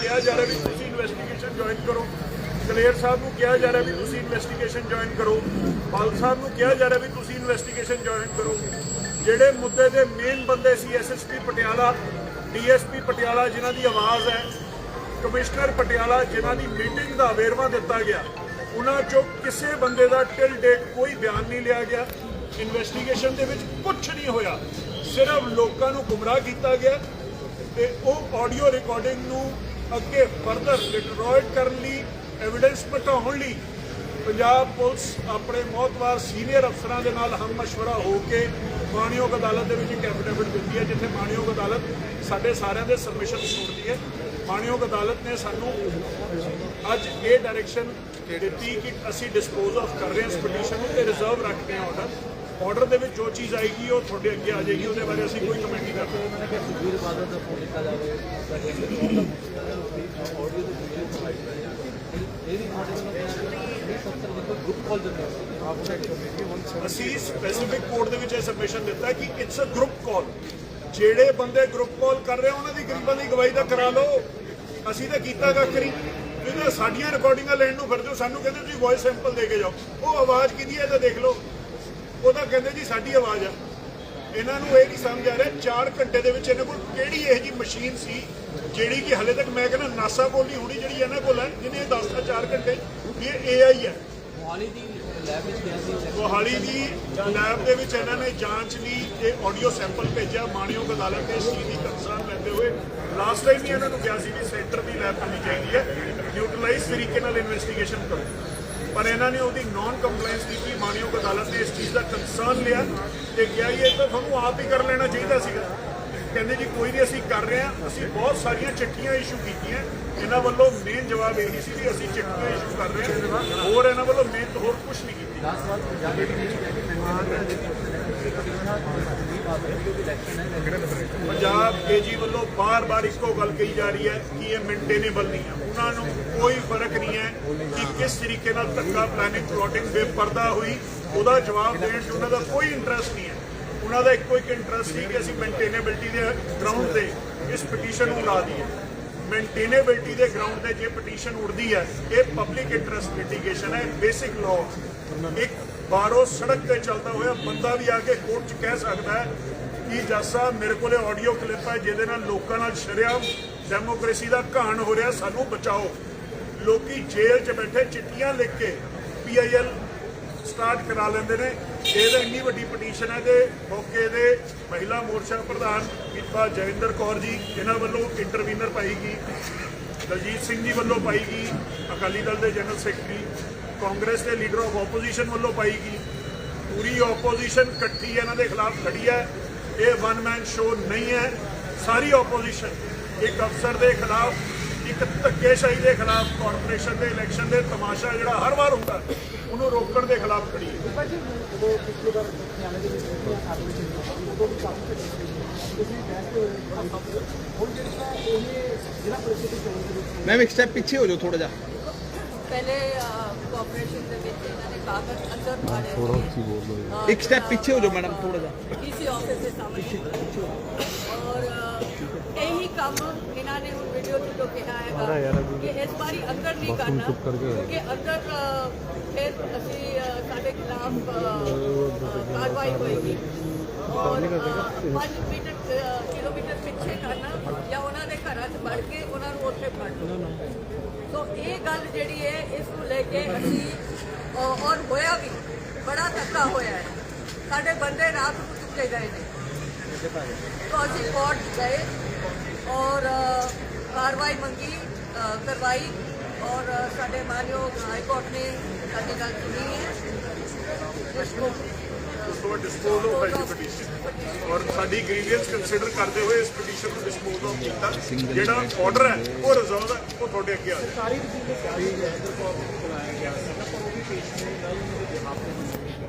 ਕਿਹਾ ਜਾ ਰਿਹਾ ਵੀ ਤੁਸੀਂ ਇਨਵੈਸਟੀਗੇਸ਼ਨ ਜੁਆਇਨ ਕਰੋ। ਕਲੇਰ ਸਾਹਿਬ ਨੂੰ ਕਿਹਾ ਜਾ ਰਿਹਾ ਵੀ ਤੁਸੀਂ ਇਨਵੈਸਟੀਗੇਸ਼ਨ ਜੁਆਇਨ ਕਰੋ। ਬਾਲ ਸਾਹਿਬ ਨੂੰ ਕਿਹਾ ਜਾ ਰਿਹਾ ਵੀ ਤੁਸੀਂ ਇਨਵੈਸਟੀਗੇਸ਼ਨ ਜੁਆਇਨ ਕਰੋ। ਜਿਹੜੇ ਮੁੱਦੇ ਦੇ ਮੇਨ ਬੰਦੇ ਸੀ ਐਸਐਸਪੀ ਪਟਿਆਲਾ ਡੀਐਸਪੀ ਪਟਿਆਲਾ ਜਿਨ੍ਹਾਂ ਦੀ ਆਵਾਜ਼ ਹੈ, ਕਮਿਸ਼ਨਰ ਪਟਿਆਲਾ ਜਿਨ੍ਹਾਂ ਦੀ ਮੀਟਿੰਗ ਦਾ ਵੇਰਵਾ ਦਿੱਤਾ ਗਿਆ, ਉਹਨਾਂ ਚੋਂ ਕਿਸੇ ਬੰਦੇ ਦਾ ਟਿਲ ਡੇਟ ਕੋਈ ਬਿਆਨ ਨਹੀਂ ਲਿਆ ਗਿਆ। ਇਨਵੈਸਟੀਗੇਸ਼ਨ ਦੇ ਵਿੱਚ ਕੁਝ ਨਹੀਂ ਹੋਇਆ। ਸਿਰਫ ਲੋਕਾਂ ਨੂੰ ਗੁੰਮਰਾਹ ਕੀਤਾ ਗਿਆ ਤੇ ਉਹ ਆਡੀਓ ਰਿਕਾਰਡਿੰਗ ਨੂੰ ਅੱਗੇ ਫਰਦਰ ਡਿਟਰੋਇਟ ਕਰਨ ਲਈ ਐਵੀਡੈਂਸ ਘਟਾਉਣ ਲਈ ਪੰਜਾਬ ਪੁਲਿਸ ਆਪਣੇ ਮੌਤਵਾਰ ਸੀਨੀਅਰ ਅਫਸਰਾਂ ਦੇ ਨਾਲ ਹਮ ਮਸ਼ਵਰਾ ਹੋ ਕੇ ਮਾਣਯੋਗ ਅਦਾਲਤ ਦੇ ਵਿੱਚ ਇੱਕ ਐਫੀਡੇਵਿਟ ਦਿੱਤੀ ਹੈ, ਜਿੱਥੇ ਮਾਣਯੋਗ ਅਦਾਲਤ ਸਾਡੇ ਸਾਰਿਆਂ ਦੇ ਸਬਮਿਸ਼ਨ ਸੁਣਦੀ ਹੈ। ਮਾਣਯੋਗ ਅਦਾਲਤ ਨੇ ਸਾਨੂੰ ਅੱਜ ਇਹ ਡਾਇਰੈਕਸ਼ਨ ਦਿੱਤੀ ਕਿ ਅਸੀਂ ਡਿਸਪੋਜ਼ ਆਫ ਕਰ ਰਹੇ ਹਾਂ ਇਸ ਪਟੀਸ਼ਨ ਨੂੰ ਤੇ ਰਿਜ਼ਰਵ ਰੱਖਦੇ ਹਾਂ ਆਰਡਰ ਆਰਡਰ ਦੇ ਵਿੱਚ ਜੋ ਚੀਜ਼ ਆਏਗੀ ਉਹ ਤੁਹਾਡੇ ਅੱਗੇ ਆ ਜਾਏਗੀ ਉਹਦੇ ਬਾਰੇ ਅਸੀਂ ਕੋਈ ਕਮੈਂਟ ਨਹੀਂ ਕਰਦੇ। ਉਹਨਾਂ ਨੇ ਕਿਹਾ ਸੁਖਬੀਰ ਬਾਦਲ ਦਾ ਫੋਨ ਲਿਖਾ ਜਾਵੇ ਆਡੀਓ ਤੇ ਵੀਡੀਓ ਪ੍ਰੋਵਾਈਡ ਕਰੇ। ਇਹ ਵੀ ਸਾਡੇ ਵੱਲੋਂ ਕਿਹਾ ਸੱਤਰ ਦੇਖੋ ਗਰੁੱਪ ਕਾਲ ਹੋ ਆਪ ਸਾਈਡ ਤੋਂ ਅਸੀਂ ਸਪੈਸੀਫਿਕ ਕੋਡ ਦੇ ਵਿੱਚ ਇਹ ਸਬਮਿਸ਼ਨ ਦਿੱਤਾ ਕਿ ਇਟਸ ਅ ਗਰੁੱਪ ਕਾਲ ਜਿਹੜੇ ਬੰਦੇ ਗਰੁੱਪ ਕਾਲ ਕਰ ਰਹੇ ਉਹਨਾਂ ਦੀ ਗਰੀਬਾਂ ਦੀ ਗਵਾਹੀ ਤਾਂ ਕਰਾ ਲਓ। ਅਸੀਂ ਤਾਂ ਕੀਤਾ ਕੱਖ ਨਹੀਂ। ਤਾਂ ਸਾਡੀਆਂ ਰਿਕਾਰਡਿੰਗਾਂ ਲੈਣ ਨੂੰ ਫਿਰਦੇ ਹੋ ਸਾਨੂੰ ਕਹਿੰਦੇ ਤੁਸੀਂ ਵੌਇਸ ਸੈਂਪਲ ਦੇ ਕੇ ਜਾਓ। ਉਹ ਆਵਾਜ਼ ਕਿਹਦੀ ਹੈ ਤਾਂ ਦੇਖ ਲਓ। ਉਹ ਤਾਂ ਕਹਿੰਦੇ ਜੀ ਸਾਡੀ ਆਵਾਜ਼ ਆ। ਇਹਨਾਂ ਨੂੰ ਇਹ ਨਹੀਂ ਸਮਝ ਆ ਰਿਹਾ 4 ਘੰਟੇ ਦੇ ਵਿੱਚ ਇਹਨਾਂ ਕੋਲ ਕਿਹੜੀ ਇਹੋ ਜੀ ਮਸ਼ੀਨ ਸੀ ਜਿਹੜੀ ਕਿ ਹਲੇ ਤੱਕ ਮੈਂ ਕਹਿੰਦਾ ਨਾਸਾ ਕੋਲ ਨਹੀਂ ਹੋਣੀ ਜਿਹੜੀ ਇਹਨਾਂ ਕੋਲ ਹੈ ਜਿਹਨੇ ਇਹ ਦੱਸਤਾ 4 ਘੰਟੇ ਇਹ AI ਹੈ। ਮੋਹਾਲੀ ਦੀ ਲੈਬ ਵਿੱਚ ਗਿਆ ਸੀ। ਮੋਹਾਲੀ ਦੀ ਲੈਬ ਦੇ ਵਿੱਚ ਇਹਨਾਂ ਨੇ ਜਾਂਚ ਲਈ ਇਹ ਆਡੀਓ ਸੈਂਪਲ ਭੇਜਿਆ ਮਾਣਯੋਗ ਅਦਾਲਤ ਨੇ ਇਸ ਚੀਜ਼ ਦੀ ਲਾਸਟ ਟਾਈਮ ਵੀ ਇਹਨਾਂ ਨੂੰ ਕਿਹਾ ਸੀ ਵੀ ਸੈਂਟਰ ਦੀ ਲੈਬ ਹੋਣੀ ਚਾਹੀਦੀ ਹੈ ਨਿਊਟਰਲਾਈਜ਼ ਤਰੀਕੇ ਨਾਲ ਇਨਵੈਸਟੀਗੇਸ਼ਨ ਕਰੋ। ਪਰ ਇਹਨਾਂ ਨੇ ਉਹਦੀ ਨਾਨ ਕੰਪਲਾਈਂਸ ਕੀਤੀ, ਮਾਨਯੋਗ ਅਦਾਲਤ ਨੇ ਇਸ ਚੀਜ਼ ਦਾ ਕੰਸਰਨ ਲਿਆ ਤੇ ਕਿਹਾ ਜੀ ਇਹ ਤਾਂ ਤੁਹਾਨੂੰ ਆਪ ਹੀ ਕਰ ਲੈਣਾ ਚਾਹੀਦਾ ਸੀਗਾ। ਕਹਿੰਦੇ ਜੀ, ਕੋਈ ਨਹੀਂ ਅਸੀਂ ਕਰ ਰਹੇ ਹਾਂ, ਅਸੀਂ ਬਹੁਤ ਸਾਰੀਆਂ ਚਿੱਠੀਆਂ ਇਸ਼ੂ ਕੀਤੀਆਂ। ਇਹਨਾਂ ਵੱਲੋਂ ਮੇਨ ਜਵਾਬ ਇਹੀ ਸੀ ਵੀ ਅਸੀਂ ਚਿੱਠੀਆਂ ਇਸ਼ੂ ਕਰ ਰਹੇ ਹਾਂ। ਹੋਰ ਇਹਨਾਂ ਵੱਲੋਂ ਮਿਹਨਤ ਹੋਰ ਕੁਝ ਨਹੀਂ ਕੀਤੀ। ਪੰਜਾਬ ਦੇ ਵਿੱਚ ਕੇਜੀ ਵੱਲੋਂ ਬਾਰ-ਬਾਰ ਇੱਕੋ ਗੱਲ ਕਹੀ ਜਾ ਰਹੀ ਹੈ ਕਿ ਇਹ ਮੇਨਟੇਨੇਬਲ ਨਹੀਂ ਹੈ। ਉਹਨਾਂ ਨੂੰ ਕੋਈ ਫ਼ਰਕ ਨਹੀਂ ਹੈ ਕਿ ਕਿਸ ਤਰੀਕੇ ਨਾਲ ਧੱਕਾ ਪਲੈਨਿੰਗ ਪਲੋਟਿੰਗ ਬੇਪਰਦਾ ਹੋਈ ਉਹਦਾ ਜਵਾਬ ਦੇਣ 'ਚ ਉਹਨਾਂ ਦਾ ਕੋਈ ਇੰਟਰਸਟ ਨਹੀਂ ਹੈ। ਉਹਨਾਂ ਦਾ ਇੱਕੋ ਇੱਕ ਇੰਟਰਸਟ ਸੀ ਕਿ ਅਸੀਂ ਮੇਨਟੇਨੇਬਿਲਟੀ ਦੇ ਗਰਾਊਂਡ ਤੇ ਇਸ ਪਟੀਸ਼ਨ ਨੂੰ ਲਾ ਦਈਏ। ਮੇਨਟੇਨੇਬਿਲਟੀ ਦੇ ਗਰਾਊਂਡ ਤੇ ਜੇ ਪਟੀਸ਼ਨ ਉੜਦੀ ਹੈ, ਇਹ ਪਬਲਿਕ ਇੰਟਰਸਟ ਲਿਟੀਗੇਸ਼ਨ ਹੈ ਬੇਸਿਕ ਲਾਅ ਇੱਕ ਬਾਹਰੋਂ ਸੜਕ ਤੇ ਚੱਲਦਾ ਹੋਇਆ ਬੰਦਾ ਵੀ ਆ ਕੇ ਕੋਰਟ 'ਚ ਕਹਿ ਸਕਦਾ ਹੈ ਕਿ ਜੱਜ ਸਾਹਿਬ ਮੇਰੇ ਕੋਲੇ ਆਡੀਓ ਕਲਿੱਪ ਹੈ, ਜਿਹਦੇ ਨਾਲ ਲੋਕਾਂ ਨਾਲ ਸ਼ਰਿਆਮ ਡੈਮੋਕ੍ਰੇਸੀ ਦਾ ਘਾਣ ਹੋ ਰਿਹਾ, ਸਾਨੂੰ ਬਚਾਓ। ਲੋਕੀ ਜੇਲ੍ਹ 'ਚ ਬੈਠੇ, ਚਿੱਠੀਆਂ ਲਿਖ ਕੇ ਪੀਆਈਐਲ ਸਟਾਰਟ ਕਰਾ ਲੈਂਦੇ ਨੇ। ਇਹ ਤਾਂ ਇੰਨੀ ਵੱਡੀ ਪਟੀਸ਼ਨ ਹੈ ਤੇ ਮੌਕੇ ਦੇ ਮਹਿਲਾ ਮੋਰਚਾ ਪ੍ਰਧਾਨ ਬੀਬਾ ਜਵਿੰਦਰ ਕੌਰ ਜੀ ਇਹਨਾਂ ਵੱਲੋਂ ਇੰਟਰਵੀਨਰ ਪਾਈ ਗਈ। ਦਲਜੀਤ ਸਿੰਘ ਜੀ ਵੱਲੋਂ ਪਾਈ ਗਈ। ਅਕਾਲੀ ਦਲ ਦੇ ਜਨਰਲ ਸੈਕਟਰੀ ਕਾਂਗਰਸ ਦੇ ਲੀਡਰ ਆਫ ਆਪੋਜੀਸ਼ਨ ਵੱਲੋਂ ਪਾਈ ਗਈ। ਪੂਰੀ ਆਪੋਜੀਸ਼ਨ ਇਕੱਠੀ ਇਹਨਾਂ ਦੇ ਖਿਲਾਫ ਖੜੀ ਹੈ। ਇਹ ਵਨ ਮੈਨ ਸ਼ੋ ਨਹੀਂ ਹੈ। ਸਾਰੀ ਆਪੋਜੀਸ਼ਨ ਇੱਕ ਅਫਸਰ ਦੇ ਖਿਲਾਫ, ਇੱਕ ਧੱਕੇਸ਼ਾਹੀ ਦੇ ਖਿਲਾਫ ਕਾਰਪੋਰੇਸ਼ਨ ਦੇ ਇਲੈਕਸ਼ਨ ਦੇ ਤਮਾਸ਼ਾ ਜਿਹੜਾ ਹਰ ਵਾਰ ਹੁੰਦਾ, ਉਹਨੂੰ ਰੋਕਣ ਦੇ ਖਿਲਾਫ ਖੜੀ ਹੈ। ਉਹ ਪਿਛਲੇ ਵਾਰ ਮੈਮ ਇੱਕ ਸਟੈਪ ਪਿੱਛੇ ਹੋ ਜਾਓ ਥੋੜਾ ਜਿਹਾ। ਪਹਿਲੇ ਕਾਰਪੋਰੇਸ਼ਨ ਦੇ ਵਿੱਚ ਇਹਨਾਂ ਨੇ ਕਾਗਜ਼ ਅੰਦਰ ਪਾੜੇ ਥੋੜਾ ਉੱਚੀ ਬੋਲ ਇੱਕ step ਪਿੱਛੇ ਹੋ ਜਾਓ madam, ਥੋੜ੍ਹਾ ਜਿਹਾ। ਡੀਸੀ ਆਫਿਸ ਦੇ ਸਾਹਮਣੇ। ਔਰ ਇਹੀ ਕੰਮ ਇਹਨਾਂ ਨੇ ਹੁਣ ਵੀਡੀਓ ਚ ਜੋ ਕਿਹਾ ਹੈਗਾ ਕਿ ਇਸ ਵਾਰੀ ਅੰਦਰ ਨਹੀਂ ਕਰਨਾ ਕਿਉਂਕਿ ਅੰਦਰ ਫਿਰ ਅਸੀਂ ਸਾਡੇ ਖਿਲਾਫ ਕਾਰਵਾਈ ਹੋਏਗੀ। ਔਰ 5 ਮੀਟਰ ਕਿਲੋਮੀਟਰ ਪਿੱਛੇ ਕਰਨਾ ਜਾਂ ਉਹਨਾਂ ਦੇ ਘਰਾਂ 'ਚ ਵੜ ਕੇ ਉਹਨਾਂ ਨੂੰ ਉੱਥੇ ਫੜ ਲਓ ਸੋ ਇਹ ਗੱਲ ਜਿਹੜੀ ਹੈ ਇਸ ਨੂੰ ਲੈ ਕੇ ਅਸੀਂ ਅ, ਔਰ ਹੋਇਆ ਵੀ ਬੜਾ ਧੱਕਾ ਹੋਇਆ ਹੈ ਸਾਡੇ ਬੰਦੇ ਰਾਤ ਨੂੰ ਚੁੱਕੇ ਗਏ ਨੇ तो ਅਸੀਂ ਕੋਰਟ ਗਏ ਔਰ ਅ, ਕਾਰਵਾਈ ਮੰਗੀ ਅ, ਕਰਵਾਈ ਔਰ ਅ, ਸਾਡੇ ਮਾਨਯੋਗ ਹਾਈ ਕੋਰਟ ਨੇ ਸਾਡੀ ਗੱਲ ਸੁਣੀ ਹੈ ਜਿਸ ਨੂੰ ਤੋਂ ਡਿਸਪੋਜ਼ ਆਫ ਹੈ ਪਟੀਸ਼ਨ ਔਰ ਸਾਡੀ ਗ੍ਰੀਵੈਂਸ ਕੰਸੀਡਰ ਕਰਦੇ ਹੋਏ ਇਸ ਪਟੀਸ਼ਨ ਨੂੰ ਡਿਸਪੋਜ਼ ਆਫ ਕੀਤਾ। ਜਿਹੜਾ ਆਰਡਰ ਹੈ ਉਹ ਰਿਜ਼ਰਵ ਹੈ ਉਹ ਤੁਹਾਡੇ ਅੱਗੇ ਆ ਜਾਏਗਾ।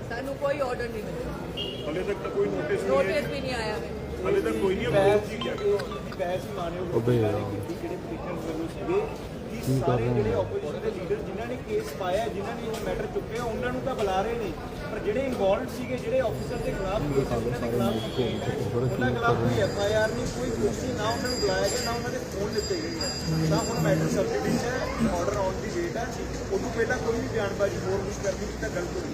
ਸਾਨੂੰ ਕੋਈ ਆਰਡਰ ਨਹੀਂ ਮਿਲਿਆ। ਹਲੇ ਤੱਕ ਤਾਂ ਕੋਈ ਨੋਟਿਸ ਨਹੀਂ ਨੋਟਿਸ ਵੀ ਨਹੀਂ ਆਇਆ। ਹਲੇ ਤੱਕ ਕੋਈ ਨਹੀਂ ਚੀਜ਼ ਹੈ ਬਹਿਸ ਮਾਨਯੋਗ ਜਿਹੜੇ ਪਟੀਸ਼ਨ ਵੱਲੋਂ ਸੀਗੇ। ਕੀ ਕਰ ਰਹੇ ਜਿਹੜੇ ਆਪੋਜੀਸ਼ਨ ਦੇ ਲੀਡਰ ਜਿਨ੍ਹਾਂ ਨੇ ਕੇਸ ਪਾਇਆ, ਜਿਨ੍ਹਾਂ ਨੇ ਇਹ ਮੈਟਰ ਚੁੱਕਿਆ, ਉਹਨਾਂ ਨੂੰ ਤਾਂ ਬੁਲਾ ਰਹੇ ਨੇ। ਪਰ ਜਿਹੜੇ ਇਨਵੋਲਡ ਸੀਗੇ, ਜਿਹੜੇ ਆਫੀਸਰ ਦੇ ਖਿਲਾਫ ਕੇਸ ਹੈ ਦੇ ਖਿਲਾਫ ਉਹਨਾਂ ਖਿਲਾਫ ਕੋਈ ਐਫ ਆਈ ਆਰ ਨਹੀਂ, ਕੋਈ ਕੁਛ ਨਹੀਂ, ਨਾ ਉਹਨਾਂ ਨੂੰ ਬੁਲਾਇਆ ਗਿਆ, ਨਾ ਉਹਨਾਂ ਦੇ ਫੋਨ ਦਿੱਤੇ ਗਏ ਨਾ। ਹੁਣ ਮੈਟਰ ਸਬਸਿਡੀ ਹੈ ਆਰਡਰ ਆਉਣ ਦੀ ਡੇਟ ਹੈ ਉਦੋਂ ਪਹਿਲਾਂ ਕੋਈ ਵੀ ਬਿਆਨਬਾਜ਼ੀ ਹੋਰ ਕੁਝ ਕਰਨੀ ਤਾਂ ਗਲਤ ਹੋਈ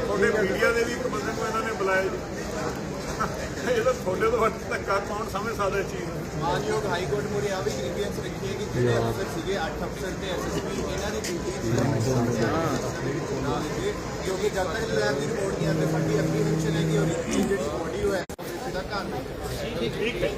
ਤੁਹਾਡੇ ਮੀਡੀਆ ਦੇ ਵੀ ਇੱਕ ਬੰਦੇ ਨੂੰ ਇਹਨਾਂ ਨੇ ਬੁਲਾਇਆ ਜੀ। ਇਹ ਤਾਂ ਤੁਹਾਡੇ ਤੋਂ ਵੱਧ ਧੱਕਾ ਕੌਣ ਸਮਝ ਸਕਦਾ ਇਸ ਚੀਜ਼ ਨੂੰ? ਮਾਨਯੋਗ ਹਾਈ ਕੋਰਟ ਮੁਰੇ ਆ ਵੀ ਗ੍ਰੀਵੈਂਸ ਰੱਖੀ ਹੈ ਕਿ ਜਿਹੜੇ ਅਫਸਰ ਸੀਗੇ 8 ਅਫਸਰ ਤੇ ਐਸਐਸਪੀ ਇਹਨਾਂ ਦੀ ਡਿਊਟੀ ਕਿਉਂਕਿ ਜਦ ਤੱਕ ਲੈਬ ਦੀ ਰਿਪੋਰਟ ਨਹੀਂ ਆਉਂਦੀ ਫੰਡੀ ਐਪਲੀਕੇਸ਼ਨ ਹੈ ਕਿ ਉਹ ਜਿਹੜੀ ਬੋਡੀ ਹੋਇਆ ਉਸ ਦਾ ਘਰ ਠੀਕ ਹੈ।